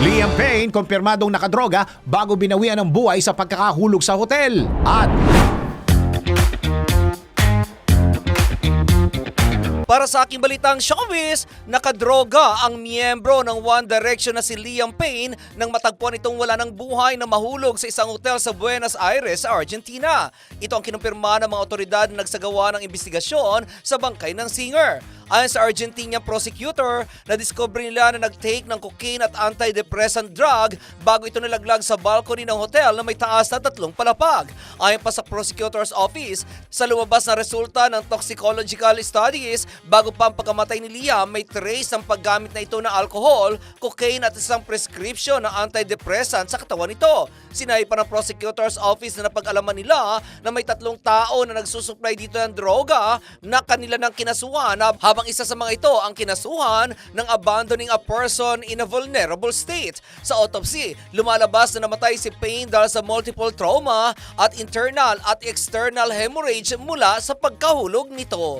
Liam Payne, kumpirmadong nakadroga bago binawian ng buhay sa pagkakahulog sa hotel. At Para sa aking balitang showbiz, nakadroga ang miyembro ng One Direction na si Liam Payne nang matagpuan itong wala ng buhay na mahulog sa isang hotel sa Buenos Aires, Argentina. Ito ang kinumpirma ng mga otoridad na nagsagawa ng investigasyon sa bangkay ng singer. Ayon sa Argentinian prosecutor, na-discover nila na nag-take ng cocaine at antidepressant drug bago ito nalaglag sa balcony ng hotel na may taas na tatlong palapag. Ayon pa sa prosecutor's office, sa lumabas na resulta ng toxicological studies, bago pa ang pagkamatay ni Liam, may trace ng paggamit na ito ng alcohol, cocaine at isang prescription ng antidepressant sa katawan nito. Sinabi pa ng prosecutor's office na napag-alaman nila na may tatlong tao na nagsusupply dito ng droga na kanila ng kinasuhan na habang isa sa mga ito ang kinasuhan ng abandoning a person in a vulnerable state. Sa autopsy, lumalabas na namatay si Payne dahil sa multiple trauma at internal at external hemorrhage mula sa pagkahulog nito.